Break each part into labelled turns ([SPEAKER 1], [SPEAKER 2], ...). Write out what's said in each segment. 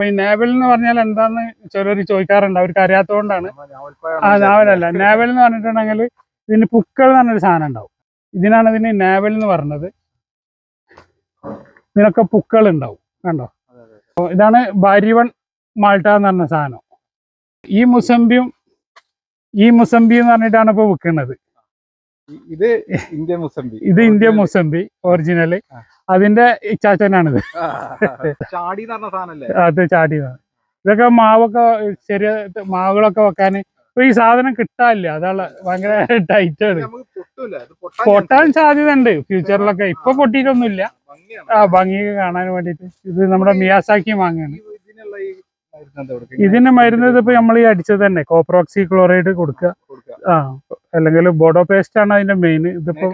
[SPEAKER 1] അപ്പൊ ഈ നേവൽ എന്ന് പറഞ്ഞാൽ എന്താന്ന് ചിലർ ചോദിക്കാറുണ്ട് അവർക്ക് അറിയാത്തതുകൊണ്ടാണ് ആ നാവലല്ല നേവൽ എന്ന് പറഞ്ഞിട്ടുണ്ടെങ്കിൽ ഇതിന് പുക്കൾ എന്ന് പറഞ്ഞൊരു സാധനം ഉണ്ടാവും. ഇതിനാണ് ഇതിന് നേവൽ എന്ന് പറഞ്ഞത്. ഇതിനൊക്കെ പുക്കൾ ഉണ്ടാവും കണ്ടോ? ഇതാണ് ഭാര്യവൺ മാൾട്ട എന്ന് പറഞ്ഞ സാധനം. ഈ മുസമ്പിയും ഈ മുസമ്പി എന്ന് പറഞ്ഞിട്ടാണ് ഇപ്പൊ വിൽക്കുന്നത്.
[SPEAKER 2] ഇത് ഇന്ത്യ മുസംബി.
[SPEAKER 1] ഇത് ഇന്ത്യ മുസംബി ഒറിജിനൽ. അതിന്റെ ചാച്ചനാണിത്.
[SPEAKER 2] ചാടി എന്ന് പറഞ്ഞ സാധനല്ലേ?
[SPEAKER 1] അത് ചാടി ഇതൊക്കെ മാവൊക്കെ ചെറിയ മാവുകളൊക്കെ വെക്കാൻ ഇപ്പൊ ഈ സാധനം കിട്ടാനില്ല. അതാണ് ഭയങ്കര
[SPEAKER 2] ടൈറ്റാണ്
[SPEAKER 1] പൊട്ടാൻ സാധ്യത ഉണ്ട്. ഫ്യൂച്ചറിലൊക്കെ ഇപ്പൊ പൊട്ടിയിട്ടൊന്നുമില്ല. ആ ഭംഗിയൊക്കെ കാണാൻ വേണ്ടിട്ട് ഇത് നമ്മുടെ മിയാസാക്കി മാങ്ങയാണ്.
[SPEAKER 2] ഇതിന്റെ മരുന്ന്?
[SPEAKER 1] ഇതിന് ഇതിപ്പോ നമ്മൾ ഈ അടിച്ചത് തന്നെ. കോപ്രോക്സി ക്ലോറൈഡ് കൊടുക്കുക. ആ അല്ലെങ്കിൽ ബോഡോ പേസ്റ്റ് ആണ് അതിന്റെ മെയിൻ ഇതിപ്പോ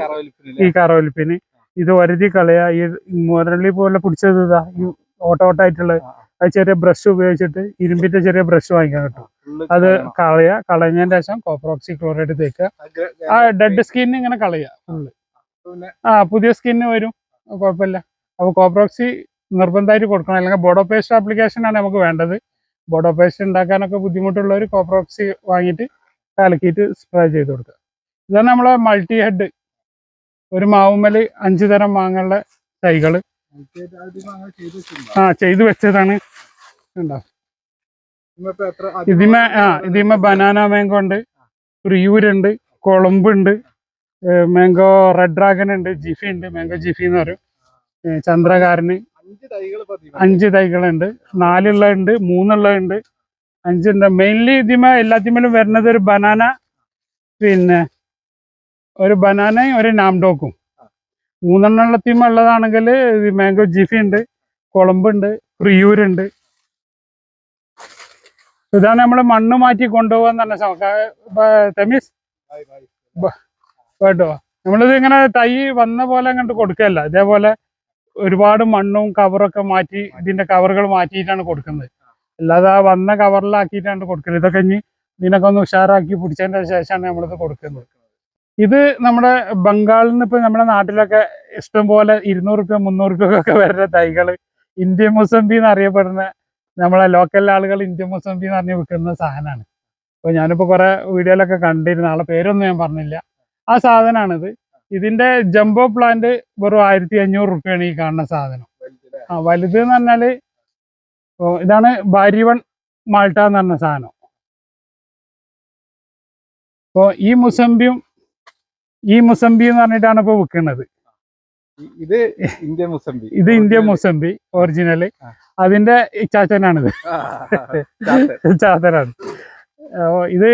[SPEAKER 1] ഈ കറവലിപ്പിന്. ഇത് വരുതി കളയാ. ഈ മുരളി പോലെ പിടിച്ചത് ഇതാ. ഈ
[SPEAKER 2] ഓട്ടോട്ടായിട്ടുള്ള
[SPEAKER 1] അത് ചെറിയ ബ്രഷ് ഉപയോഗിച്ചിട്ട് ഇരുമ്പിന്റെ ചെറിയ ബ്രഷ് വാങ്ങിക്കാൻ കിട്ടും. അത്
[SPEAKER 2] കളയ.
[SPEAKER 1] കളയുക കളഞ്ഞതിന് ശേഷം കോപ്രോക്സി ക്ലോറൈഡ് തേക്കുക.
[SPEAKER 2] ആ
[SPEAKER 1] ഡെഡ് സ്കിൻ ഇങ്ങനെ കളയുക ഫുള്ള് ആ പുതിയ സ്കിന്ന് വരും. കുഴപ്പമില്ല. അപ്പോൾ കോപ്രോക്സി നിർബന്ധമായിട്ട് കൊടുക്കണം. അല്ലെങ്കിൽ ബോഡോ പേസ്റ്റ് ആപ്ലിക്കേഷൻ ആണ് നമുക്ക് വേണ്ടത്. ബോഡോ പേസ്റ്റ് ഉണ്ടാക്കാനൊക്കെ ബുദ്ധിമുട്ടുള്ളവർ കോപ്രോക്സി വാങ്ങിയിട്ട് കലക്കിയിട്ട് സ്പ്രേ ചെയ്ത് കൊടുക്കുക. ഇതാണ് നമ്മളെ മൾട്ടി ഹെഡ് ഒരു മാവുമ്മൽ അഞ്ച് തരം മാങ്ങളുടെ തൈകൾ. ആ ചെയ്ത് വെച്ചതാണ് ഉണ്ടോ ഇതിമേ ആ ഇതിമേ ബനാന മാങ്കോ ഉണ്ട് റിയൂരുണ്ട് കൊളമ്പുണ്ട് മാംഗോ റെഡ് ഡ്രാഗൺ ഉണ്ട് ജിഫി ഉണ്ട് മാംഗോ ജിഫി എന്ന് പറയും. ചന്ദ്രകാരന്
[SPEAKER 2] അഞ്ച് തൈകൾ
[SPEAKER 1] അഞ്ച് തൈകളുണ്ട്. നാലുള്ളതുണ്ട് മൂന്നുള്ളതുണ്ട് അഞ്ചുണ്ട്. മെയിൻലി ഇതിമേ എല്ലാത്തിമേലും വരുന്നത് ഒരു ബനാന പിന്നെ ഒരു ബനാനയും ഒരു നാംഡോക്കും മൂന്നെണ്ണത്തിമ ഉള്ളതാണെങ്കിൽ മാംഗോ ജിഫി ഉണ്ട് കൊളമ്പുണ്ട് പ്രിയൂരുണ്ട് ഇതാണ് നമ്മൾ മണ്ണ് മാറ്റി കൊണ്ടുപോകാൻ തന്നെ തെമീസ്? കേട്ടോ? നമ്മളിത് ഇങ്ങനെ തൈ വന്ന പോലെ അങ്ങോട്ട് കൊടുക്കല്ല. ഇതേപോലെ ഒരുപാട് മണ്ണും കവറൊക്കെ മാറ്റി ഇതിന്റെ കവറുകൾ മാറ്റിയിട്ടാണ് കൊടുക്കുന്നത്. അല്ലാതെ ആ വന്ന കവറിലാക്കിയിട്ടാണ് കൊടുക്കുന്നത് ഇതൊക്കെ ഇനി ഇതിനൊക്കെ ഒന്ന് ഉഷാറാക്കി പിടിച്ചതിന്റെ ശേഷമാണ് നമ്മളിത് കൊടുക്കുന്നത്. ഇത് നമ്മുടെ ബംഗാളിൽ നിന്ന് ഇപ്പൊ നമ്മുടെ നാട്ടിലൊക്കെ ഇഷ്ടംപോലെ ഇരുന്നൂറ് റുപ്യ മുന്നൂറ് റുപ്യൊക്കെ വരുന്ന തൈകൾ ഇന്ത്യൻ മുസംബി എന്ന് അറിയപ്പെടുന്ന നമ്മളെ ലോക്കൽ ആളുകൾ ഇന്ത്യൻ മുസംബി എന്ന് പറഞ്ഞ് വിൽക്കുന്ന സാധനമാണ്. അപ്പോൾ ഞാനിപ്പോൾ കുറേ വീഡിയോയിലൊക്കെ കണ്ടിരുന്ന. ആളെ പേരൊന്നും ഞാൻ പറഞ്ഞില്ല. ആ സാധനമാണിത്. ഇതിന്റെ ജംബോ പ്ലാന്റ് വെറും ആയിരത്തി അഞ്ഞൂറ് റുപ്യാണ് ഈ കാണുന്ന സാധനം. ആ വലുത് എന്ന് പറഞ്ഞാൽ ഓ, ഇതാണ് ബാരിവൺ മാൾട്ട എന്ന് പറഞ്ഞ സാധനം. അപ്പോൾ ഈ മുസംബിയും ഈ മുസംബി എന്ന് പറഞ്ഞിട്ടാണ് ഇപ്പോൾ വിൽക്കുന്നത്.
[SPEAKER 2] ഇത് ഇന്ത്യൻ മുസംബി.
[SPEAKER 1] ഇത് ഇന്ത്യ മുസംബി
[SPEAKER 2] ഒറിജിനൽ
[SPEAKER 1] അതിന്റെ ചാച്ചനാണിത്. ചാത്തനാണ്. ഇത്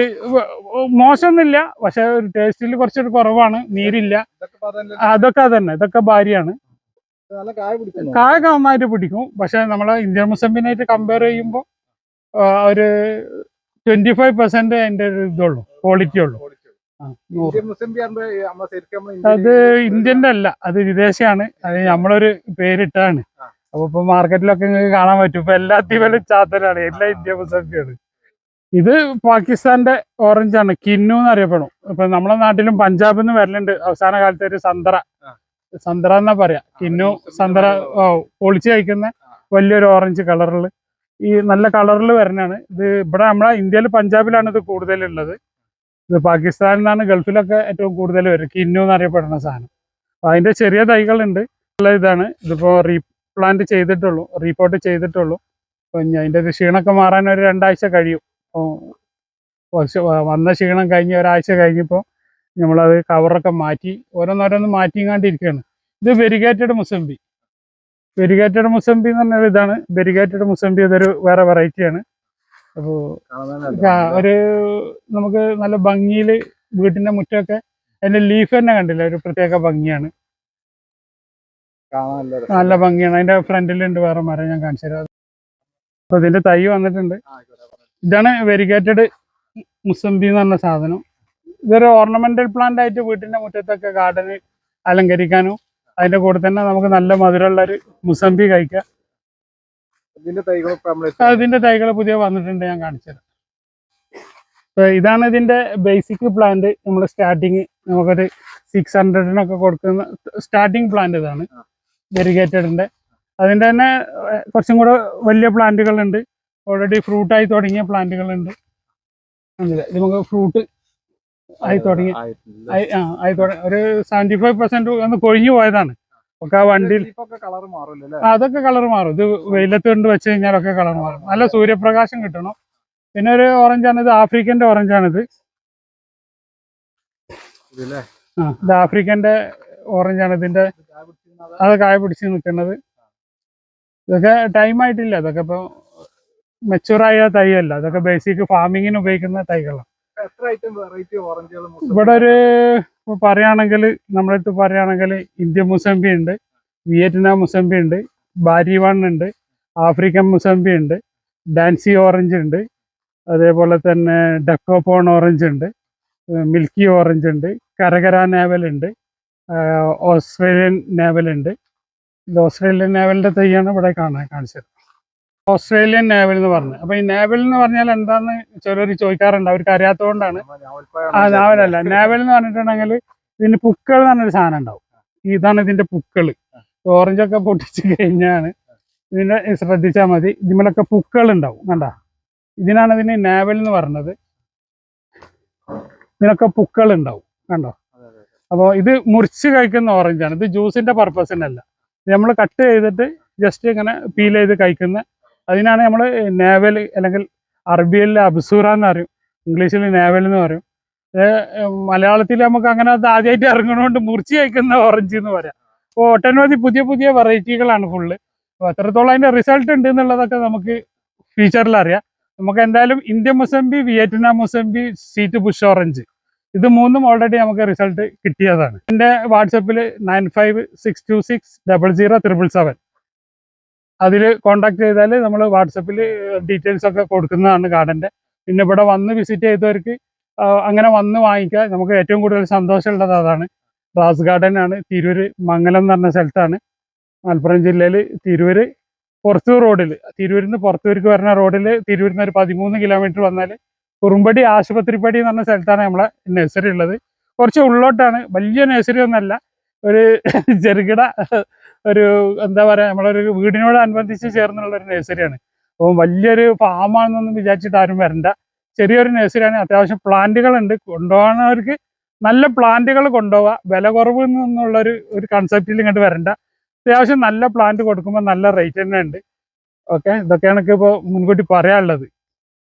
[SPEAKER 1] മോശമൊന്നുമില്ല പക്ഷെ ടേസ്റ്റിൽ കുറച്ചൊരു കുറവാണ് നീരില്ല. അതൊക്കെ അതന്നെ ഇതൊക്കെ ഭാര്യയാണ്. കായൊക്കെ നന്നായിട്ട് പിടിക്കും. പക്ഷെ നമ്മളെ ഇന്ത്യൻ മുസ്ലിമിനായിട്ട് കമ്പയർ ചെയ്യുമ്പോൾ ഒരു ട്വന്റി ഫൈവ് പെർസെന്റ് അതിന്റെ ഒരു ഇതുള്ളൂ ക്വാളിറ്റി ഉള്ളൂ. അത് ഇന്ത്യന്റെ അല്ല അത് വിദേശിയാണ്. അത് നമ്മളൊരു പേരിട്ടാണ്. അപ്പൊ ഇപ്പൊ മാർക്കറ്റിലൊക്കെ നിങ്ങൾക്ക് കാണാൻ പറ്റും. ഇപ്പൊ എല്ലാത്തിലും ചാത്തനാണ് എല്ലാ ഇന്ത്യ മുസംബിയാണ് ഇത് പാകിസ്ഥാന്റെ ഓറഞ്ച് ആണ്. കിന്നു എന്ന് അറിയപ്പെടും ഇപ്പൊ നമ്മളെ നാട്ടിലും പഞ്ചാബിൽ നിന്ന് വരലുണ്ട്. അവസാന കാലത്ത് ഒരു സന്തറ. സന്തറ എന്നാ പറയാ. കിന്നു സന്തറ ഓ പൊളിച്ച് കഴിക്കുന്ന വലിയൊരു ഓറഞ്ച് കളറിൽ ഈ നല്ല കളറിൽ വരുന്നതാണ്. ഇത് ഇവിടെ നമ്മളെ ഇന്ത്യയിൽ പഞ്ചാബിലാണ് ഇത് കൂടുതലുള്ളത്. ഇത് പാകിസ്ഥാനിൽ നിന്നാണ് ഗൾഫിലൊക്കെ ഏറ്റവും കൂടുതൽ വരും. കിന്നു എന്നറിയപ്പെടുന്ന സാധനം. അപ്പൊ അതിന്റെ ചെറിയ തൈകളുണ്ട്. ഉള്ള ഇതാണ്. ഇതിപ്പോ റീപ്ലാന്റ് ചെയ്തിട്ടുള്ളൂ. റീപോർട്ട് ചെയ്തിട്ടുള്ളൂ. അപ്പൊ അതിന്റെ ഒരു ക്ഷീണമൊക്കെ മാറാൻ ഒരു രണ്ടാഴ്ച കഴിയും. അപ്പോൾ വന്ന ക്ഷീണം കഴിഞ്ഞ് ഒരാഴ്ച കഴിഞ്ഞപ്പോൾ നമ്മളത് കവറൊക്കെ മാറ്റി ഓരോന്നോരോന്ന് മാറ്റിങ്ങാണ്ടിരിക്കുകയാണ് ഇത് വെരിഗേറ്റഡ് മുസംബി വെരിഗേറ്റഡ് മുസംബി എന്ന് പറഞ്ഞാൽ ഇതാണ്. വെരിഗേറ്റഡ് മുസംബി ഇതൊരു വേറെ വെറൈറ്റിയാണ് അപ്പോൾ. ഒരു നമുക്ക് നല്ല ഭംഗിയിൽ വീട്ടിന്റെ മുറ്റമൊക്കെ അതിന്റെ ലീഫ് തന്നെ കണ്ടില്ല? ഒരു പ്രത്യേക ഭംഗിയാണ്.
[SPEAKER 2] നല്ല
[SPEAKER 1] ഭംഗിയാണ്. അതിന്റെ ഫ്രണ്ടിലുണ്ട് വേറെ മരം ഞാൻ കാണിച്ചു തരാം. അപ്പൊ ഇതിന്റെ തൈ വന്നിട്ടുണ്ട്. ഇതാണ് വെരിഗേറ്റഡ് മുസംബി എന്ന് പറഞ്ഞ സാധനം. ഇതൊരു ഓർണമെന്റൽ പ്ലാന്റ് ആയിട്ട് വീട്ടിന്റെ മുറ്റത്തൊക്കെ ഗാർഡന് അലങ്കരിക്കാനും അതിന്റെ കൂടെ തന്നെ നമുക്ക് നല്ല മധുരമുള്ള ഒരു മുസംബി കഴിക്കാം അതിന്റെ തൈകൾ പുതിയ വന്നിട്ടുണ്ട് ഞാൻ കാണിച്ചുതരാം അപ്പൊ ഇതാണ് ഇതിന്റെ ബേസിക് പ്ലാന്റ് നമ്മൾ സ്റ്റാർട്ടിങ് നമുക്കൊരു സിക്സ് ഹൺഡ്രഡിനൊക്കെ കൊടുക്കുന്ന സ്റ്റാർട്ടിങ് പ്ലാന്റ് ഇതാണ്. ഡെറിഗേറ്റഡിന്റെ അതിന്റെ തന്നെ കുറച്ചും കൂടെ വലിയ പ്ലാന്റുകളുണ്ട് ഓൾറെഡി ഫ്രൂട്ടായി തുടങ്ങിയ പ്ലാന്റുകൾ ഉണ്ട് ഇത് നമുക്ക് ഫ്രൂട്ട് ആയി തുടങ്ങി. ആയി തുടങ്ങി. ഒരു സെവന്റി ഫൈവ് പെർസെന്റ് ഒന്ന് കൊഴിഞ്ഞു പോയതാണ്. ഒക്കെ ആ വണ്ടിയിൽ
[SPEAKER 2] കളർ മാറുമല്ലോ അല്ലേ?
[SPEAKER 1] അതൊക്കെ കളർ മാറും. ഇത് വെയിലത്ത് കൊണ്ട് വെച്ച് കഴിഞ്ഞാലൊക്കെ കളർ മാറും. നല്ല സൂര്യപ്രകാശം കിട്ടണം. പിന്നെ ഒരു ഓറഞ്ചാണ് ഇത് ആഫ്രിക്കന്റെ ഓറഞ്ചാണിത് ആ ഇത് ആഫ്രിക്കന്റെ ഓറഞ്ചാണ്
[SPEAKER 2] ഇതിന്റെ
[SPEAKER 1] അത് കായ പിടിച്ച് നിൽക്കുന്നത്. ഇതൊക്കെ ടൈം ആയിട്ടില്ല. ഇതൊക്കെ ഇപ്പൊ മെച്ചൂറായ തൈയല്ല ഇതൊക്കെ ബേസിക് ഫാമിങ്ങിന് ഉപയോഗിക്കുന്ന തൈകളാണ്. ഇവിടെ ഒരു പറയുകയാണെങ്കിൽ നമ്മുടെ അടുത്ത് പറയുകയാണെങ്കിൽ ഇന്ത്യ മുസംബി ഉണ്ട് വിയറ്റ്നാം മുസംബി ഉണ്ട് ബാരിവാൺ ഉണ്ട് ആഫ്രിക്കൻ മുസംബി ഉണ്ട് ഡാൻസി ഓറഞ്ച് ഉണ്ട് അതേപോലെ തന്നെ ഡക്കോപോൺ ഓറഞ്ച് ഉണ്ട് മിൽക്കി ഓറഞ്ച് ഉണ്ട് കരകര നേവൽ ഉണ്ട് ഓസ്ട്രേലിയൻ നേവൽ ഉണ്ട്. ഇത് ഓസ്ട്രേലിയൻ നേവലിന്റെ തൈയാണ് ഇവിടെ കാണാൻ കാണിച്ചത്. ഓസ്ട്രേലിയൻ നേവൽ എന്ന് പറഞ്ഞു. അപ്പൊ ഈ നേവൽ എന്ന് പറഞ്ഞാൽ എന്താന്ന് ചിലർ ചോദിക്കാറുണ്ട്. അവർക്ക് അറിയാത്തതുകൊണ്ടാണ് ആ നാവലല്ല. നേവൽ എന്ന് പറഞ്ഞിട്ടുണ്ടെങ്കിൽ ഇതിന് പുക്കൾ എന്ന് പറഞ്ഞൊരു സാധനം ഉണ്ടാവും. ഇതാണ് ഇതിന്റെ പുക്കൾ ഓറഞ്ചൊക്കെ പൊട്ടിച്ച് കഴിഞ്ഞാണ് ഇതിനെ ശ്രദ്ധിച്ചാൽ മതി. ഇതിമലൊക്കെ പുക്കൾ ഉണ്ടാവും. കണ്ട? ഇതിനാണ് ഇതിന് നേവൽ എന്ന് പറഞ്ഞത്. ഇതിനൊക്കെ പുക്കൾ ഉണ്ടാവും. കണ്ടോ? അപ്പോൾ ഇത് മുറിച്ച് കഴിക്കുന്ന ഓറഞ്ചാണ്. ഇത് ജ്യൂസിന്റെ പർപ്പസിനല്ല. നമ്മൾ കട്ട് ചെയ്തിട്ട് ജസ്റ്റ് ഇങ്ങനെ പീൽ ചെയ്ത് കഴിക്കുന്ന അതിനാണ് നമ്മൾ നേവൽ അല്ലെങ്കിൽ അറബിയിൽ അബ്സൂറ എന്ന് പറയും. ഇംഗ്ലീഷിൽ നേവൽ എന്ന് പറയും. മലയാളത്തിൽ നമുക്ക് അങ്ങനെ അത് ആദ്യമായിട്ട് ഇറങ്ങണോണ്ട് മുറിച്ച് കഴിക്കുന്ന ഓറഞ്ച് എന്ന് പറയാം. അപ്പോൾ ഒട്ടനവധി പുതിയ പുതിയ വെറൈറ്റികളാണ് ഫുള്ള് അപ്പോൾ എത്രത്തോളം അതിന്റെ റിസൾട്ട് ഉണ്ട് എന്നുള്ളതൊക്കെ നമുക്ക് ഫ്യൂച്ചറിൽ അറിയാം. നമുക്ക് എന്തായാലും ഇന്ത്യൻ മുസംബി വിയറ്റ്നാം മുസംബി സീറ്റ് പുഷ് ഓറഞ്ച് ഇത് മൂന്നും ഓൾറെഡി നമുക്ക് റിസൾട്ട് കിട്ടിയതാണ്. എന്റെ വാട്സപ്പിൽ nine five six two six double zero triple seven അതിൽ കോൺടാക്ട് ചെയ്താൽ നമ്മൾ വാട്സപ്പിൽ ഡീറ്റെയിൽസ് ഒക്കെ കൊടുക്കുന്നതാണ് ഗാർഡന്റെ പിന്നെ ഇവിടെ വന്ന് വിസിറ്റ് ചെയ്തവർക്ക് അങ്ങനെ വന്ന് വാങ്ങിക്കുക നമുക്ക് ഏറ്റവും കൂടുതൽ സന്തോഷമുള്ളത് അതാണ്. റാസ് ഗാർഡൻ ആണ് തിരൂര് മംഗലം എന്ന് പറഞ്ഞ സ്ഥലത്താണ്. മലപ്പുറം ജില്ലയിൽ തിരൂര് പുറത്തൂർ റോഡിൽ തിരൂരിൽ നിന്ന് പുറത്തൂർക്ക് വരുന്ന റോഡിൽ തിരൂരിൽ നിന്ന് ഒരു പതിമൂന്ന് കിലോമീറ്റർ വന്നാൽ കുറുമ്പടി ആശുപത്രിപ്പടി എന്ന് പറഞ്ഞ സ്ഥലത്താണ് നമ്മളെ നഴ്സറി ഉള്ളത്. കുറച്ച് ഉള്ളോട്ടാണ് വലിയ നഴ്സറി ഒന്നല്ല ഒരു ചെറുകിട ഒരു എന്താ പറയുക നമ്മളൊരു വീടിനോട് അനുബന്ധിച്ച് ചേർന്നുള്ള ഒരു നഴ്സറിയാണ്. അപ്പോൾ വലിയൊരു ഫാമാണെന്നൊന്നും വിചാരിച്ചിട്ട് ആരും വരണ്ട. ചെറിയൊരു നഴ്സറിയാണ്. അത്യാവശ്യം പ്ലാന്റുകളുണ്ട്. കൊണ്ടുപോകുന്നവർക്ക് നല്ല പ്ലാന്റുകൾ കൊണ്ടുപോവുക വില കുറവ് എന്നുള്ളൊരു ഒരു കൺസെപ്റ്റിൽ ഇങ്ങോട്ട് വരണ്ട. അത്യാവശ്യം നല്ല പ്ലാന്റ് കൊടുക്കുമ്പോൾ നല്ല റേറ്റ് തന്നെ ഉണ്ട്. ഓക്കെ ഇതൊക്കെയാണ് ഇപ്പോൾ മുൻകൂട്ടി പറയാനുള്ളത്.